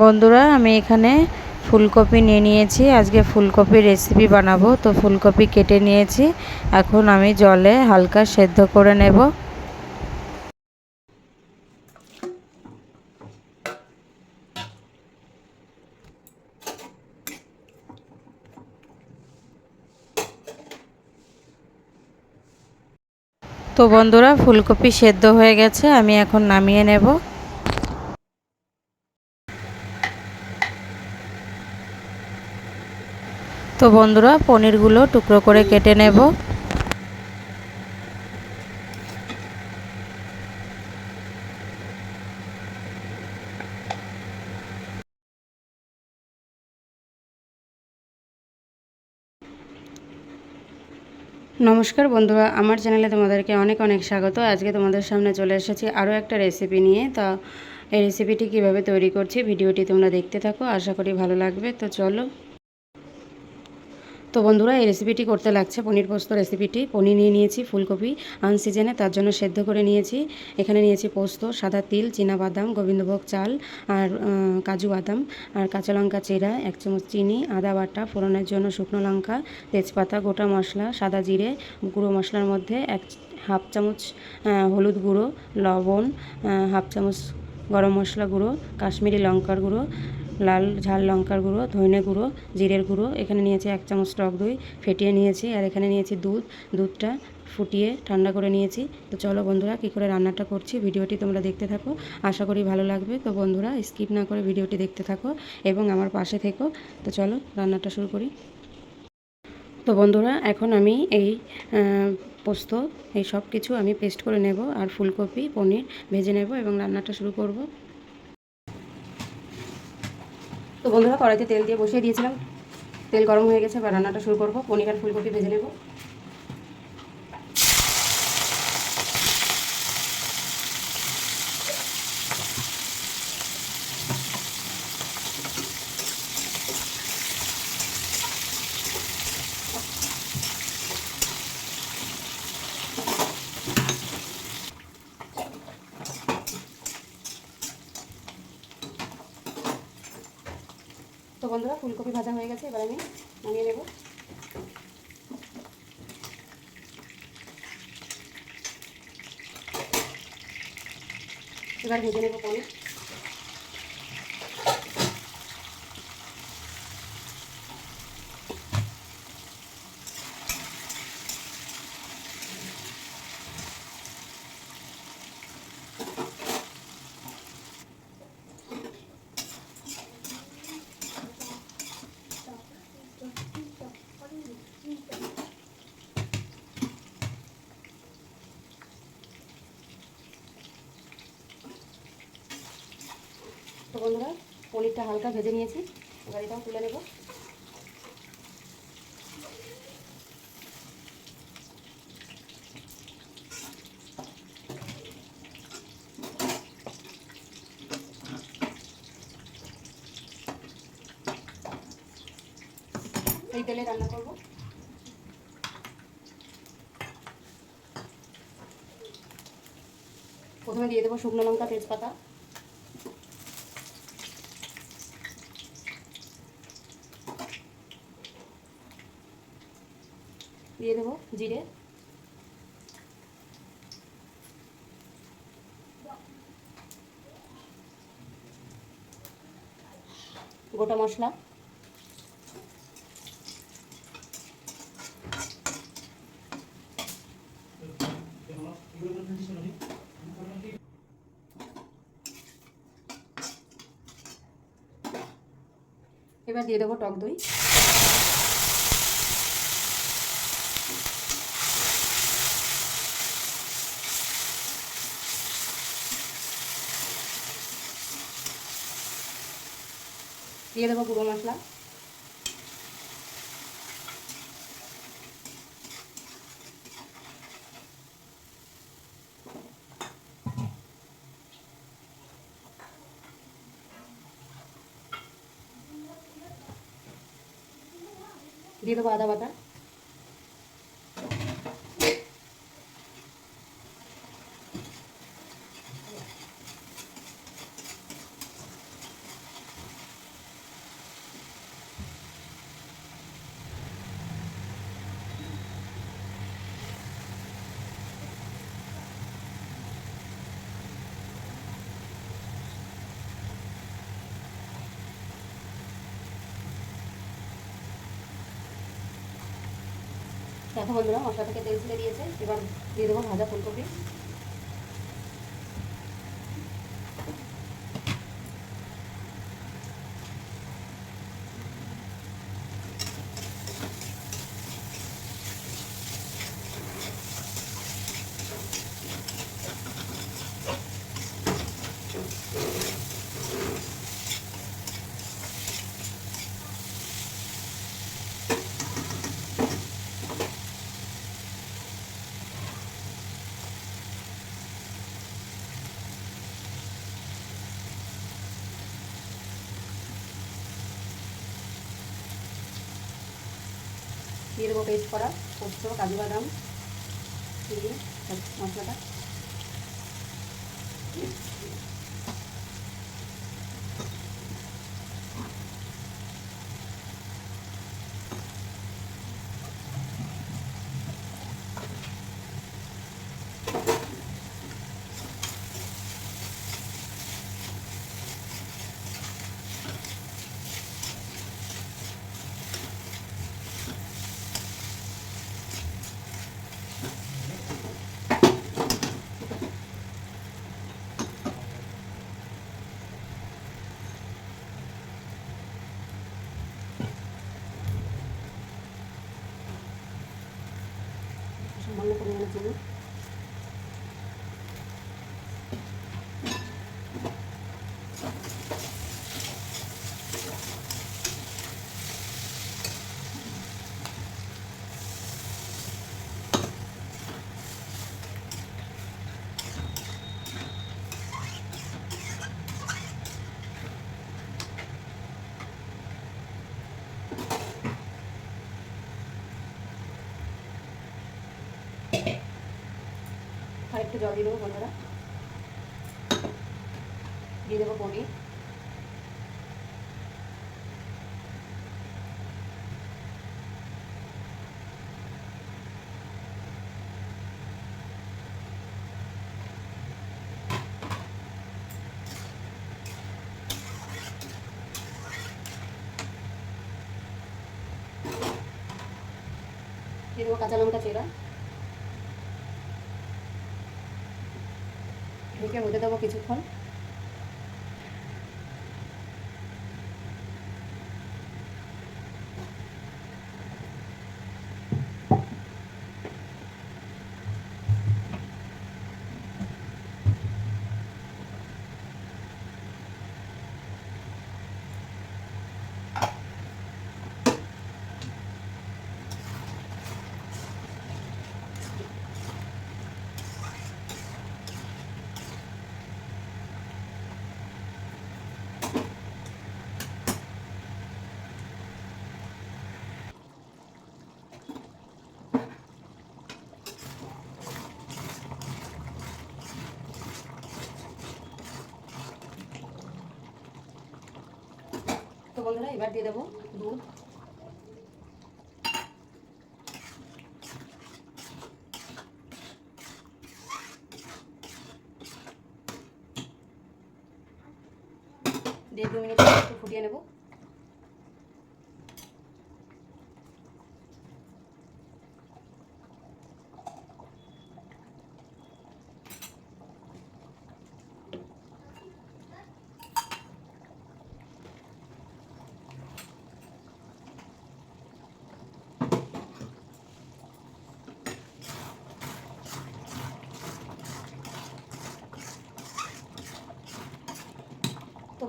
বন্ধুরা, আমি এখানে ফুলকপি নিয়ে নিয়েছি। আজকে ফুলকপির রেসিপি বানাবো। তো ফুলকপি কেটে নিয়েছি। এখন আমি জলে হালকা সেদ্ধ করে নেব। তো বন্ধুরা, ফুলকপি সেদ্ধ হয়ে গেছে। আমি এখন নামিয়ে নেব। তো বন্ধুরা, পনিরগুলো টুকরো করে কেটে নেব। নমস্কার বন্ধুরা, আমার চ্যানেলে তোমাদেরকে অনেক অনেক স্বাগত। আজকে তোমাদের সামনে চলে এসেছি আরও একটা রেসিপি নিয়ে। তা এই রেসিপিটি কীভাবে তৈরি করছি, ভিডিওটি তোমরা দেখতে থাকো, আশা করি ভালো লাগবে। তো চলো তো বন্ধুরা, এই রেসিপিটি করতে লাগছে পনির পোস্ত রেসিপিটি পনির নিয়ে নিয়েছি ফুলকপি আনসিজনে তার জন্য সেদ্ধ করে নিয়েছি। এখানে নিয়েছি পোস্ত, সাদা তিল বাদাম, গোবিন্দভোগ চাল আর কাজু বাদাম আর কাঁচা লঙ্কা চেরা, এক চামচ চিনি, আদা বাটা, ফোড়নের জন্য শুকনো লঙ্কা, তেজপাতা, গোটা মশলা, সাদা জিরে, গুঁড়ো মশলার মধ্যে এক হাফ চামচ হলুদ গুঁড়ো, লবণ হাফ চামচ গরম মশলা গুঁড়ো, কাশ্মীরি লঙ্কার গুঁড়ো লাল ঝাল লঙ্কার গুঁড়ো, ধনে গুঁড়ো, জিরের গুঁড়ো, এখানে নিয়েছি এক চামচ টক দই, ফেটিয়ে নিয়েছি, আর এখানে নিয়েছি দুধ, দুধটা ফুটিয়ে ঠান্ডা করে নিয়েছি। তো চলো বন্ধুরা, কী করে রান্নাটা করছি ভিডিওটি তোমরা দেখতে থাকো। আশা করি ভালো লাগবে। তো বন্ধুরা, স্কিপ না করে ভিডিওটি দেখতে থাকো এবং আমার পাশে থেকো। তো চলো রান্নাটা শুরু করি। তো বন্ধুরা, এখন আমি এই পোস্ত, এই সব কিছু আমি পেস্ট করে নেব আর ফুলকপি, পনির ভেজে নেব এবং রান্নাটা শুরু করব। তো বন্ধুরা কড়াইতে তেল দিয়ে বসিয়ে দিয়েছিলাম। তেল গরম হয়ে গেছে বা রান্নাটা শুরু করব। পনির আর ফুলকপি ভেজে নেব। বন্ধুরা ফুলকপি ভাজা হয়ে গেছে এবার আমি নামিয়ে নেব। এবার ভেজে নেব পনির। তো বন্ধুরা, পনিরটা হালকা ভেজে নিয়েছি। এবার এটাও তুলে নেব। এই তেলে রান্না করব। প্রথমে দিয়ে দেবো শুকনো লঙ্কা, তেজপাতা। দিয়ে দেবো জিরে। গোটা মশলা। এবার দিয়ে দেবো টক দই। দিয়ে দেবো গুঁড়ো মশলা। দিয়ে দেবো আদা বাটা। দেখো বন্ধুরা মশলা থেকে তেল ছেড়ে দিয়েছে। এবার দিয়ে দেবো ভাজা ফুলকপি। দিয়ে দেবো পেস্ট করা পোস্ত কাজু বাদাম মশলাটা। మళ్ళీ ప్రయాణించాను একটু জল দিয়ে দেবো বন্ধুরা দিয়ে দেবো পনির দিয়ে দেবো কাঁচা লঙ্কা চেরা ঢেকে হতে দেবো কিছুক্ষণ বন্ধুরা এবার দিয়ে দেবো দুধ। দেড় দু মিনিট একটু ফুটিয়ে নেব।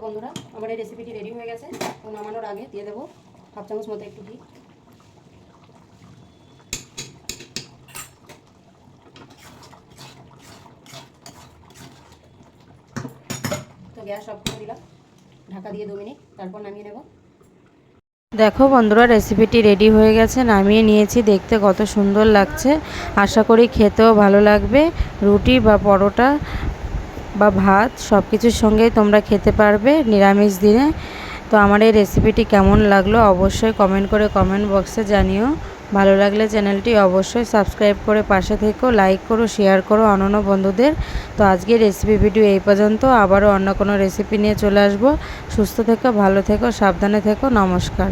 বন্ধুরা, আমার এই রেসিপিটি রেডি হয়ে গেছে। তো নামানোর আগে দিয়ে দেবো হাফ চামচ মতো একটু ঘি। তো গ্যাস অফ করে দিলাম। ঢাকা দিয়ে দু মিনিট, তারপর নামিয়ে নেব। দেখো বন্ধুরা রেসিপিটি রেডি হয়ে গেছে। নামিয়ে নিয়েছি, দেখতে কত সুন্দর লাগছে। আশা করি খেতেও ভালো লাগবে। রুটি বা পরোটা বা ভাত সব কিছুর সঙ্গেই তোমরা খেতে পারবে নিরামিষ দিনে। তো আমার এই রেসিপিটি কেমন লাগল অবশ্যই কমেন্ট করে কমেন্ট বক্সে জানিও। ভালো লাগলে চ্যানেলটি অবশ্যই সাবস্ক্রাইব করে পাশে থেকো লাইক করো শেয়ার করো অনন্য বন্ধুদের। তো আজকে রেসিপি ভিডিও এই পর্যন্ত। আবারও অন্য কোনো রেসিপি নিয়ে চলে আসব। সুস্থ থেকো, ভালো থেকো, সাবধানে থেকো, নমস্কার।